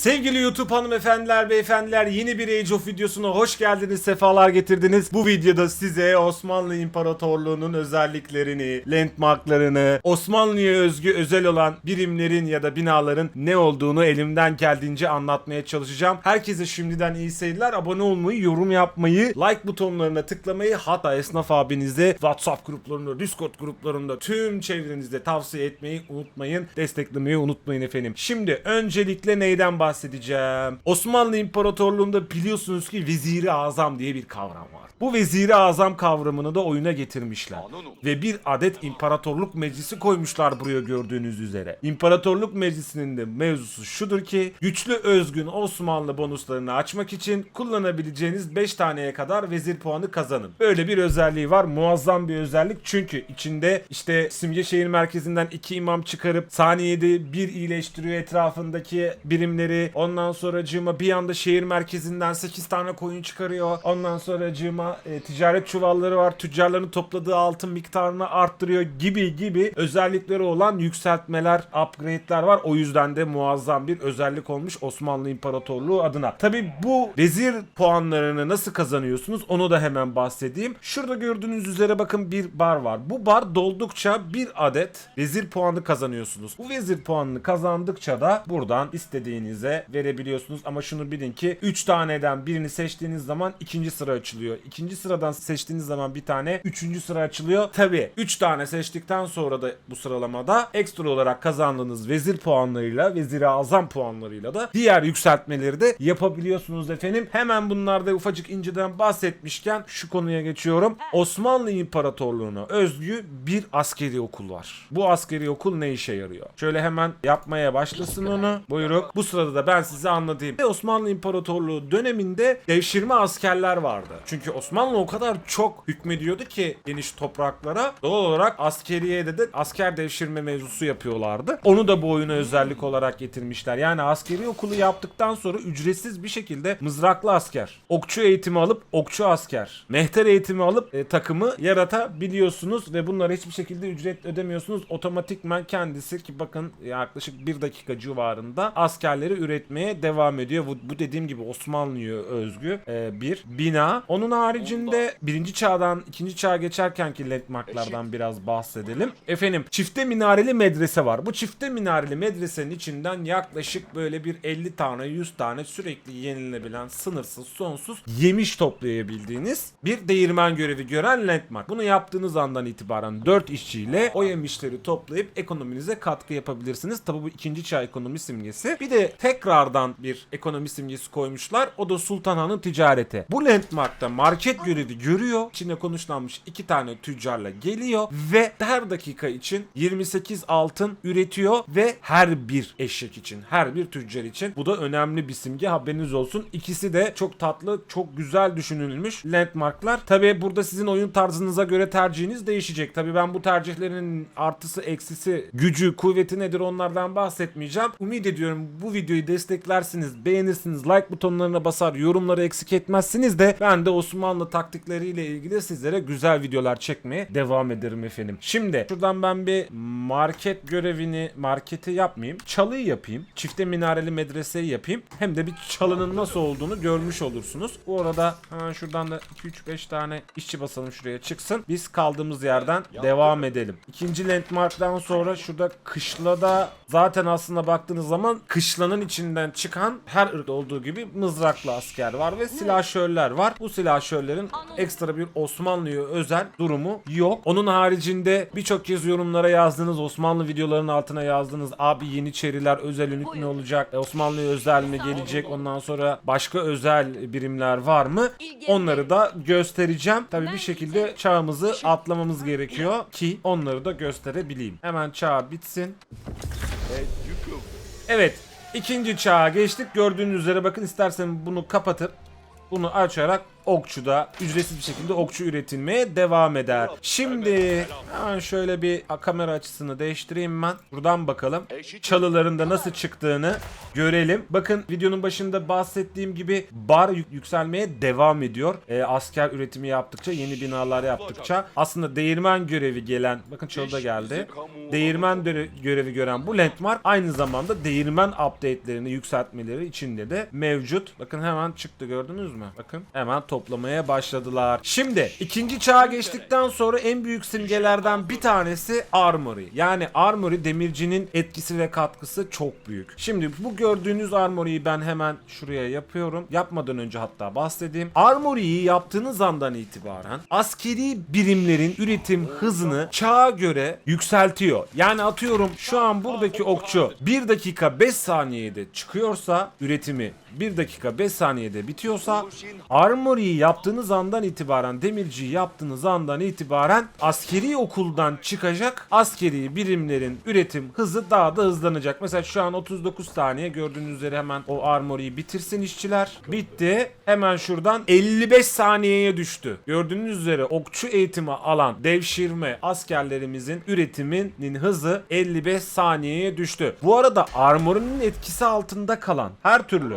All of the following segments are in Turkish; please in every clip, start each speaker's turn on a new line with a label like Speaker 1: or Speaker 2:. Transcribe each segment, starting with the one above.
Speaker 1: Sevgili YouTube hanımefendiler, beyefendiler yeni bir Age of videosuna hoş geldiniz, sefalar getirdiniz. Bu videoda size Osmanlı İmparatorluğu'nun özelliklerini, landmarklarını, Osmanlı'ya özgü özel olan birimlerin ya da binaların ne olduğunu elimden geldiğince anlatmaya çalışacağım. Herkese şimdiden iyi seyirler. Abone olmayı, yorum yapmayı, like butonlarına tıklamayı hatta esnaf abinize WhatsApp gruplarında, Discord gruplarında tüm çevrenizde tavsiye etmeyi unutmayın. Desteklemeyi unutmayın efendim. Şimdi öncelikle neyden bahsedeceğim? Osmanlı İmparatorluğu'nda biliyorsunuz ki Veziri Azam diye bir kavram var. Bu Veziri Azam kavramını da oyuna getirmişler. Ve bir adet İmparatorluk Meclisi koymuşlar buraya gördüğünüz üzere. İmparatorluk Meclisi'nin de mevzusu şudur ki güçlü özgün Osmanlı bonuslarını açmak için kullanabileceğiniz 5 taneye kadar vezir puanı kazanın. Böyle bir özelliği var. Muazzam bir özellik çünkü içinde işte simge şehir merkezinden 2 imam çıkarıp saniyede bir iyileştiriyor etrafındaki birimleri. Ondan sonra cıma bir anda şehir merkezinden 8 tane koyun çıkarıyor. Ondan sonra cıma ticaret çuvalları var. Tüccarların topladığı altın miktarını arttırıyor gibi gibi özellikleri olan yükseltmeler, upgrade'ler var. O yüzden de muazzam bir özellik olmuş Osmanlı İmparatorluğu adına. Tabi bu vezir puanlarını nasıl kazanıyorsunuz onu da hemen bahsedeyim. Şurada gördüğünüz üzere bakın bir bar var. Bu bar doldukça bir adet vezir puanı kazanıyorsunuz. Bu vezir puanını kazandıkça da buradan istediğinize verebiliyorsunuz. Ama şunu bilin ki 3 taneden birini seçtiğiniz zaman ikinci sıra açılıyor. İkinci sıradan seçtiğiniz zaman bir tane üçüncü sıra açılıyor. Tabi 3 tane seçtikten sonra da bu sıralamada ekstra olarak kazandığınız vezir puanlarıyla, vezir azam puanlarıyla da diğer yükseltmeleri de yapabiliyorsunuz efendim. Hemen bunlarda ufacık inceden bahsetmişken şu konuya geçiyorum. Osmanlı İmparatorluğu'na özgü bir askeri okul var. Bu askeri okul ne işe yarıyor? Şöyle hemen yapmaya başlasın onu. Buyruk. Bu sırada da ben size anlatayım. Osmanlı İmparatorluğu döneminde devşirme askerler vardı. Çünkü Osmanlı o kadar çok hükmediyordu ki geniş topraklara. Doğal olarak askeriyede de asker devşirme mevzusu yapıyorlardı. Onu da bu oyuna özellik olarak getirmişler. Yani askeri okulu yaptıktan sonra ücretsiz bir şekilde mızraklı asker, okçu eğitimi alıp okçu asker, mehter eğitimi alıp e, takımı yaratabiliyorsunuz ve bunlara hiçbir şekilde ücret ödemiyorsunuz. Otomatikman kendisi ki bakın yaklaşık bir dakika civarında askerleri üretmeye devam ediyor. Bu, bu dediğim gibi Osmanlı'ya özgü e, bir bina. Onun haricinde birinci çağdan ikinci çağa geçerkenki landmarklardan biraz bahsedelim. Efendim çifte minareli medrese var. Bu çifte minareli medresenin içinden yaklaşık böyle bir 50 tane 100 tane sürekli yenilebilen sınırsız sonsuz yemiş toplayabildiğiniz bir değirmen görevi gören landmark. Bunu yaptığınız andan itibaren 4 işçiyle o yemişleri toplayıp ekonominize katkı yapabilirsiniz. Tabi bu ikinci çağ ekonomi simgesi. Bir de tekrardan bir ekonomi simgesi koymuşlar. O da Sultanhan'ın ticareti. Bu landmarkta market görevi görüyor. İçinde konuşlanmış iki tane tüccarla geliyor ve her dakika için 28 altın üretiyor ve her bir eşek için, her bir tüccar için bu da önemli bir simge haberiniz olsun. İkisi de çok tatlı, çok güzel düşünülmüş landmarklar. Tabi burada sizin oyun tarzınıza göre tercihiniz değişecek. Tabi ben bu tercihlerin artısı, eksisi, gücü, kuvveti nedir onlardan bahsetmeyeceğim. Umut ediyorum bu videoyu desteklersiniz, beğenirsiniz, like butonlarına basar, yorumları eksik etmezsiniz de ben de Osmanlı taktikleriyle ilgili sizlere güzel videolar çekmeye devam ederim efendim. Şimdi şuradan ben bir market görevini marketi yapmayayım. Çalıyı yapayım. Çifte minareli medreseyi yapayım. Hem de bir çalının nasıl olduğunu görmüş olursunuz. Bu arada hemen şuradan da 2-3-5 tane işçi basalım şuraya çıksın. Biz kaldığımız yerden devam edelim. İkinci landmarktan sonra şurada kışlada zaten aslında baktığınız zaman kışlanın içinden çıkan her ırkta olduğu gibi mızraklı asker var ve silahşörler var. Bu silahşörlerin ekstra bir Osmanlı'ya özel durumu yok. Onun haricinde birçok kez yorumlara yazdığınız Osmanlı videolarının altına yazdığınız abi yeniçeriler özel ünit ne olacak? E, Osmanlı'ya özel mi gelecek? Ondan sonra başka özel birimler var mı? Onları da göstereceğim. Tabii bir şekilde çağımızı atlamamız gerekiyor ki onları da gösterebileyim. Hemen çağ bitsin. Evet. İkinci çağa geçtik. Gördüğünüz üzere bakın istersen bunu kapatıp bunu açarak okçu da ücretsiz bir şekilde okçu üretilmeye devam eder. Şimdi hemen şöyle bir kamera açısını değiştireyim ben. Buradan bakalım. Çalılarında nasıl çıktığını görelim. Bakın videonun başında bahsettiğim gibi bar yük- yükselmeye devam ediyor. Ee, asker üretimi yaptıkça, yeni binalar yaptıkça aslında değirmen görevi gelen, bakın çalıda geldi. Değirmen görevi gören bu landmark aynı zamanda değirmen update'lerini yükseltmeleri içinde de mevcut. Bakın hemen çıktı gördünüz mü? Bakın hemen toplamaya başladılar. Şimdi ikinci çağa geçtikten sonra en büyük simgelerden bir tanesi Armory. Yani Armory demircinin etkisi ve katkısı çok büyük. Şimdi bu gördüğünüz Armory'yi ben hemen şuraya yapıyorum. Yapmadan önce hatta bahsedeyim. Armory'yi yaptığınız andan itibaren askeri birimlerin üretim hızını çağa göre yükseltiyor. Yani atıyorum şu an buradaki okçu 1 dakika 5 saniyede çıkıyorsa üretimi 1 dakika 5 saniyede bitiyorsa Armory'yi yaptığınız andan itibaren demirciyi yaptığınız andan itibaren askeri okuldan çıkacak askeri birimlerin üretim hızı daha da hızlanacak. Mesela şu an 39 saniye gördüğünüz üzere hemen o Armory'yi bitirsin işçiler. Bitti. Hemen şuradan 55 saniyeye düştü. Gördüğünüz üzere okçu eğitimi alan devşirme askerlerimizin üretiminin hızı 55 saniyeye düştü. Bu arada Armory'nin etkisi altında kalan her türlü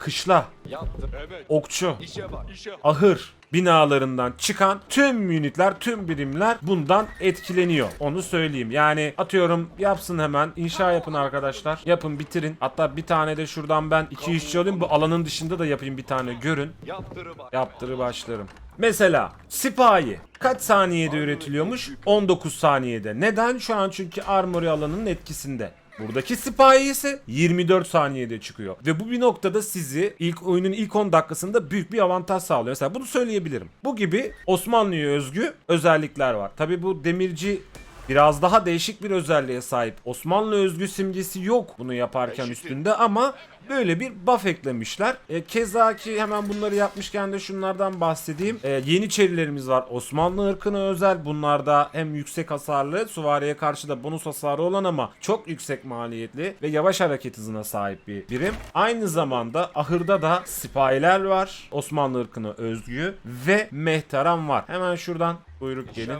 Speaker 1: kışla,
Speaker 2: Yaptım.
Speaker 1: okçu,
Speaker 2: İşe bak. İşe
Speaker 1: ahır binalarından çıkan tüm unitler, tüm birimler bundan etkileniyor. Onu söyleyeyim. Yani atıyorum yapsın hemen. inşa yapın arkadaşlar. Yapın bitirin. Hatta bir tane de şuradan ben iki işçi alayım. Bu alanın dışında da yapayım bir tane görün.
Speaker 2: Yaptırı bak.
Speaker 1: Yaptırı başlarım. Mesela sipahi kaç saniyede üretiliyormuş? 19 saniyede. Neden? Şu an çünkü armory alanının etkisinde. Buradaki sipahi ise 24 saniyede çıkıyor. Ve bu bir noktada sizi ilk oyunun ilk 10 dakikasında büyük bir avantaj sağlıyor. Mesela bunu söyleyebilirim. Bu gibi Osmanlı'ya özgü özellikler var. Tabi bu demirci biraz daha değişik bir özelliğe sahip. Osmanlı özgü simgesi yok bunu yaparken üstünde ama böyle bir buff eklemişler. E, keza ki hemen bunları yapmışken de şunlardan bahsedeyim. E, Yeniçerilerimiz var. Osmanlı ırkına özel. Bunlarda hem yüksek hasarlı, süvariye karşı da bonus hasarı olan ama çok yüksek maliyetli ve yavaş hareket hızına sahip bir birim. Aynı zamanda ahırda da sipahiler var. Osmanlı ırkına özgü ve mehteran var. Hemen şuradan buyruk gelin.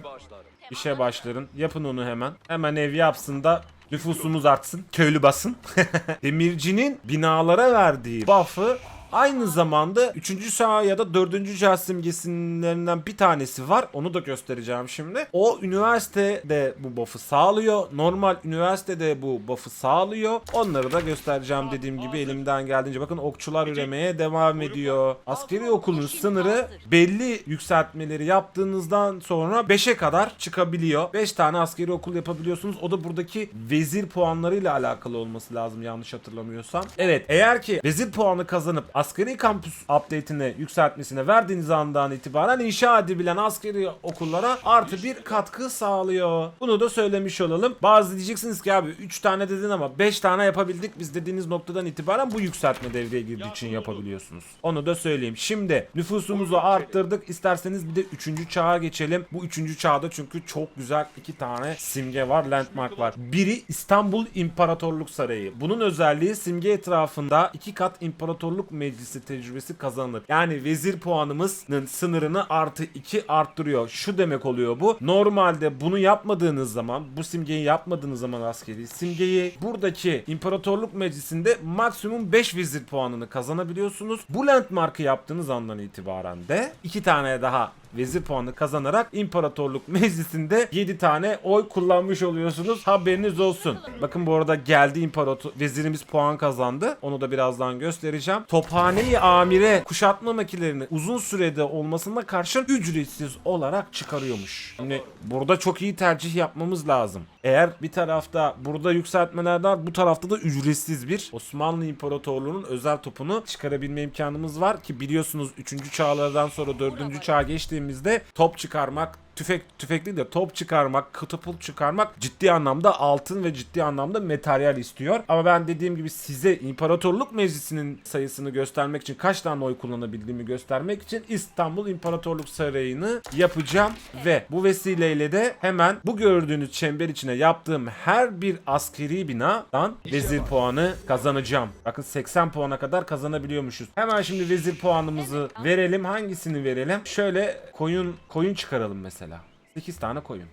Speaker 2: İşe
Speaker 1: başların. Yapın onu hemen. Hemen ev yapsın da nüfusumuz artsın. Köylü basın. Demircinin binalara verdiği buff'ı Aynı zamanda 3. çağ ya da 4. çağ simgesinlerinden bir tanesi var. Onu da göstereceğim şimdi. O üniversitede bu buff'ı sağlıyor. Normal üniversitede bu buff'ı sağlıyor. Onları da göstereceğim dediğim gibi elimden geldiğince. Bakın okçular üremeye devam ediyor. Askeri okulun sınırı belli yükseltmeleri yaptığınızdan sonra 5'e kadar çıkabiliyor. 5 tane askeri okul yapabiliyorsunuz. O da buradaki vezir puanlarıyla alakalı olması lazım yanlış hatırlamıyorsam. Evet eğer ki vezir puanı kazanıp askeri kampüs update'ine yükseltmesine verdiğiniz andan itibaren inşa edilen askeri okullara artı bir katkı sağlıyor. Bunu da söylemiş olalım. Bazı diyeceksiniz ki abi 3 tane dedin ama 5 tane yapabildik biz dediğiniz noktadan itibaren bu yükseltme devreye girdiği için yapabiliyorsunuz. Onu da söyleyeyim. Şimdi nüfusumuzu arttırdık. İsterseniz bir de 3. çağa geçelim. Bu 3. çağda çünkü çok güzel iki tane simge var, landmark var. Biri İstanbul İmparatorluk Sarayı. Bunun özelliği simge etrafında iki kat imparatorluk meclisi tecrübesi kazanılır. Yani vezir puanımızın sınırını artı 2 arttırıyor. Şu demek oluyor bu. Normalde bunu yapmadığınız zaman, bu simgeyi yapmadığınız zaman askeri simgeyi buradaki imparatorluk meclisinde maksimum 5 vezir puanını kazanabiliyorsunuz. Bu landmark'ı yaptığınız andan itibaren de iki tane daha vezir puanı kazanarak imparatorluk meclisinde 7 tane oy kullanmış oluyorsunuz. Haberiniz olsun. Bakın bu arada geldi imparator vezirimiz puan kazandı. Onu da birazdan göstereceğim. Tophaneyi amire kuşatma makinelerini uzun sürede olmasına karşın ücretsiz olarak çıkarıyormuş. Şimdi burada çok iyi tercih yapmamız lazım. Eğer bir tarafta burada yükseltmeler var bu tarafta da ücretsiz bir Osmanlı İmparatorluğu'nun özel topunu çıkarabilme imkanımız var ki biliyorsunuz 3. çağlardan sonra 4. çağa geçtiğimizde top çıkarmak tüfek tüfek değil de top çıkarmak, katapult çıkarmak ciddi anlamda altın ve ciddi anlamda materyal istiyor. Ama ben dediğim gibi size İmparatorluk Meclisi'nin sayısını göstermek için kaç tane oy kullanabildiğimi göstermek için İstanbul İmparatorluk Sarayı'nı yapacağım ve bu vesileyle de hemen bu gördüğünüz çember içine içine yaptığım her bir askeri binadan vezir puanı kazanacağım. Bakın 80 puana kadar kazanabiliyormuşuz. Hemen şimdi vezir puanımızı verelim. Hangisini verelim? Şöyle koyun koyun çıkaralım mesela. 8 tane koyun.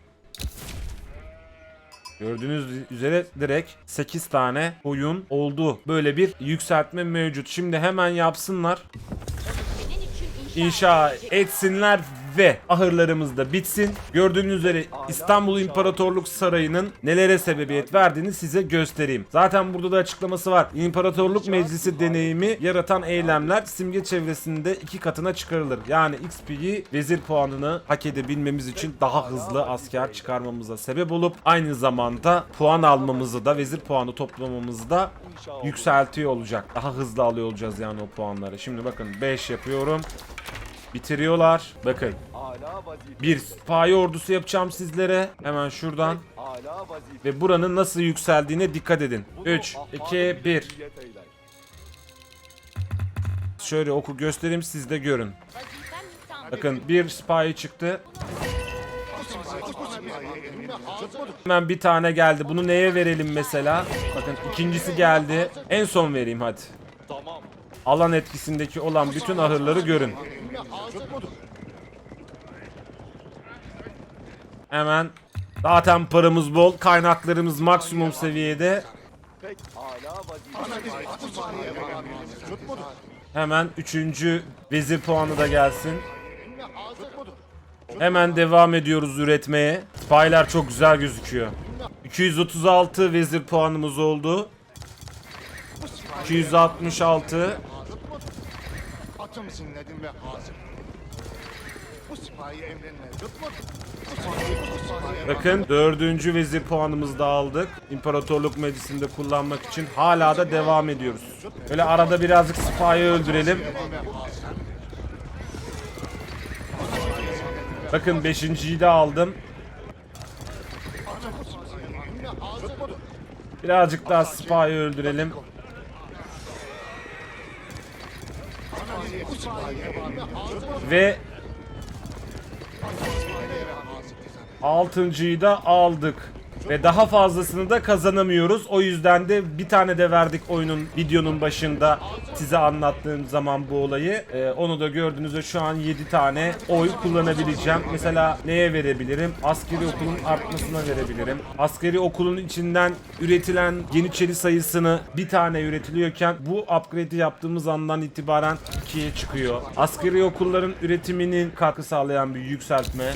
Speaker 1: Gördüğünüz üzere direkt 8 tane koyun oldu. Böyle bir yükseltme mevcut. Şimdi hemen yapsınlar. İnşa etsinler ve ahırlarımız da bitsin. Gördüğünüz üzere İstanbul İmparatorluk Sarayı'nın nelere sebebiyet verdiğini size göstereyim. Zaten burada da açıklaması var. İmparatorluk Meclisi deneyimi yaratan eylemler simge çevresinde iki katına çıkarılır. Yani XP'yi vezir puanını hak edebilmemiz için daha hızlı asker çıkarmamıza sebep olup aynı zamanda puan almamızı da vezir puanı toplamamızı da yükseltiyor olacak. Daha hızlı alıyor olacağız yani o puanları. Şimdi bakın 5 yapıyorum. Bitiriyorlar. Bakın bir sipahi ordusu yapacağım sizlere. Hemen şuradan. Ve buranın nasıl yükseldiğine dikkat edin. 3, 2, 1.
Speaker 3: Hürriyet eyler.
Speaker 1: Şöyle oku göstereyim siz de görün. Bakın bir sipahi çıktı. Hemen bir tane geldi. Bunu neye verelim mesela? Bakın ikincisi geldi. En son vereyim hadi.
Speaker 3: Tamam.
Speaker 1: Alan etkisindeki olan bütün ahırları görün. Hemen zaten paramız bol, kaynaklarımız maksimum seviyede. Hemen üçüncü vezir puanı da gelsin. Hemen devam ediyoruz üretmeye. Paylar çok güzel gözüküyor. 236 vezir puanımız oldu. 266
Speaker 4: Atım sinledim ve hazır. Bu sipahi emrine tutmadı. Bu sipahi, bu sipahi
Speaker 1: Bakın dördüncü vezir puanımızı da aldık. İmparatorluk Meclisi'nde kullanmak için hala da devam ediyoruz. Böyle arada birazcık sipahi öldürelim. Bakın beşinciyi de aldım. Birazcık daha sipahi öldürelim. Ve Altıncıyı da aldık. Ve daha fazlasını da kazanamıyoruz. O yüzden de bir tane de verdik oyunun videonun başında size anlattığım zaman bu olayı. Ee, onu da gördüğünüzde şu an 7 tane oy kullanabileceğim. Mesela neye verebilirim? Askeri okulun artmasına verebilirim. Askeri okulun içinden üretilen Yeniçeri sayısını bir tane üretiliyorken bu upgrade'i yaptığımız andan itibaren ikiye çıkıyor. Askeri okulların üretiminin katkı sağlayan bir yükseltme.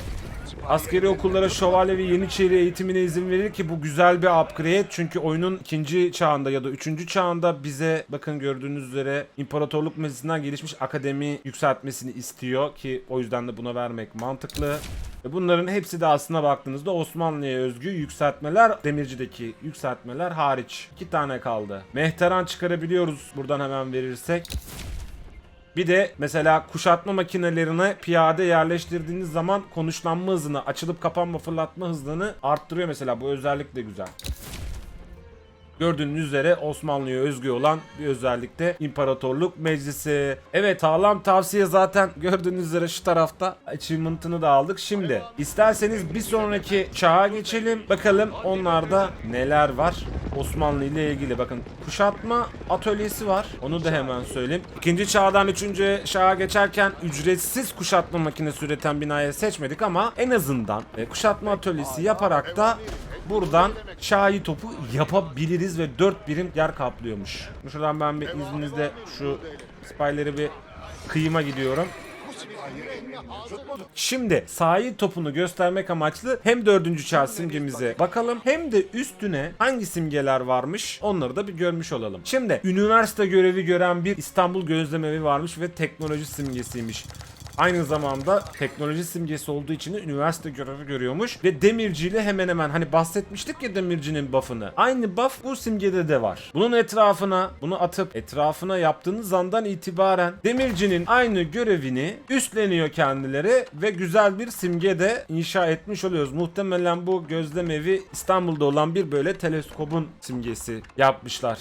Speaker 1: Askeri okullara şövalye ve yeniçeri eğitimine izin verir ki bu güzel bir upgrade. Çünkü oyunun ikinci çağında ya da üçüncü çağında bize bakın gördüğünüz üzere İmparatorluk Meclisi'nden gelişmiş akademi yükseltmesini istiyor ki o yüzden de buna vermek mantıklı. Bunların hepsi de aslına baktığınızda Osmanlı'ya özgü yükseltmeler, Demirci'deki yükseltmeler hariç. iki tane kaldı. Mehteran çıkarabiliyoruz buradan hemen verirsek. Bir de mesela kuşatma makinelerine piyade yerleştirdiğiniz zaman konuşlanma hızını, açılıp kapanma fırlatma hızını arttırıyor mesela. Bu özellik de güzel. Gördüğünüz üzere Osmanlı'ya özgü olan bir özellikte İmparatorluk Meclisi. Evet sağlam tavsiye zaten gördüğünüz üzere şu tarafta achievement'ını da aldık. Şimdi isterseniz bir sonraki çağa geçelim. Bakalım onlarda neler var. Osmanlı ile ilgili bakın kuşatma atölyesi var. Onu da hemen söyleyeyim. İkinci çağdan üçüncü çağa geçerken ücretsiz kuşatma makinesi üreten binayı seçmedik ama en azından e, kuşatma atölyesi yaparak da buradan şahi topu yapabiliriz ve 4 birim yer kaplıyormuş. Şuradan ben bir izninizle şu spyleri bir kıyıma gidiyorum. Şimdi sahil topunu göstermek amaçlı hem dördüncü çağ simgemize bakalım hem de üstüne hangi simgeler varmış onları da bir görmüş olalım. Şimdi üniversite görevi gören bir İstanbul gözlemevi varmış ve teknoloji simgesiymiş. Aynı zamanda teknoloji simgesi olduğu için de üniversite görevi görüyormuş ve demirci ile hemen hemen hani bahsetmiştik ya demircinin buff'ını. Aynı buff bu simgede de var. Bunun etrafına bunu atıp etrafına yaptığınız andan itibaren demircinin aynı görevini üstleniyor kendileri ve güzel bir simge de inşa etmiş oluyoruz. Muhtemelen bu gözlemevi İstanbul'da olan bir böyle teleskopun simgesi yapmışlar.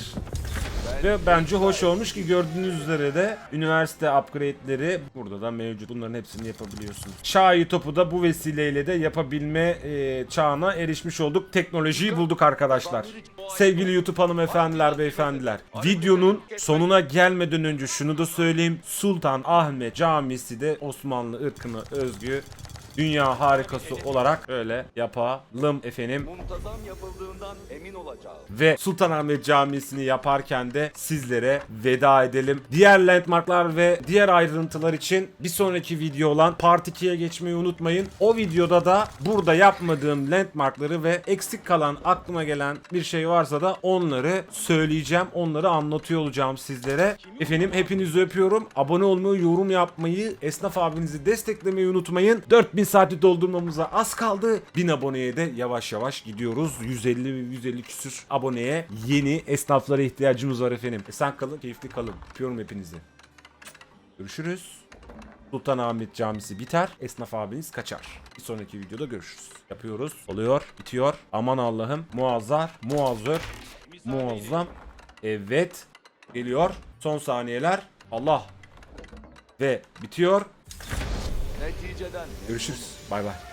Speaker 1: Ve bence hoş olmuş ki gördüğünüz üzere de üniversite upgrade'leri burada da mevcut. Bunların hepsini yapabiliyorsunuz. Şahi topu da bu vesileyle de yapabilme e, çağına erişmiş olduk. Teknolojiyi bulduk arkadaşlar. Sevgili YouTube hanımefendiler, beyefendiler. Videonun sonuna gelmeden önce şunu da söyleyeyim. Sultan Ahmet Camisi de Osmanlı ırkına özgü dünya harikası olarak öyle yapalım efendim.
Speaker 3: Muntazam yapıldığından emin olacağız.
Speaker 1: Ve Sultanahmet Camisi'ni yaparken de sizlere veda edelim. Diğer landmarklar ve diğer ayrıntılar için bir sonraki video olan Part 2'ye geçmeyi unutmayın. O videoda da burada yapmadığım landmarkları ve eksik kalan aklıma gelen bir şey varsa da onları söyleyeceğim. Onları anlatıyor olacağım sizlere. Efendim hepinizi öpüyorum. Abone olmayı, yorum yapmayı, Esnaf abinizi desteklemeyi unutmayın. 4000 saati doldurmamıza az kaldı. 1000 aboneye de yavaş yavaş gidiyoruz. 150 150 küsür aboneye yeni esnaflara ihtiyacımız var efendim. Esen kalın, keyifli kalın. Öpüyorum hepinizi. Görüşürüz. Sultanahmet Camisi biter. Esnaf abiniz kaçar. Bir sonraki videoda görüşürüz. Yapıyoruz. Oluyor. Bitiyor. Aman Allah'ım. Muazzar. Muazzır. Muazzam. Evet. Geliyor. Son saniyeler. Allah. Ve bitiyor. Görüşürüz. Bay bay.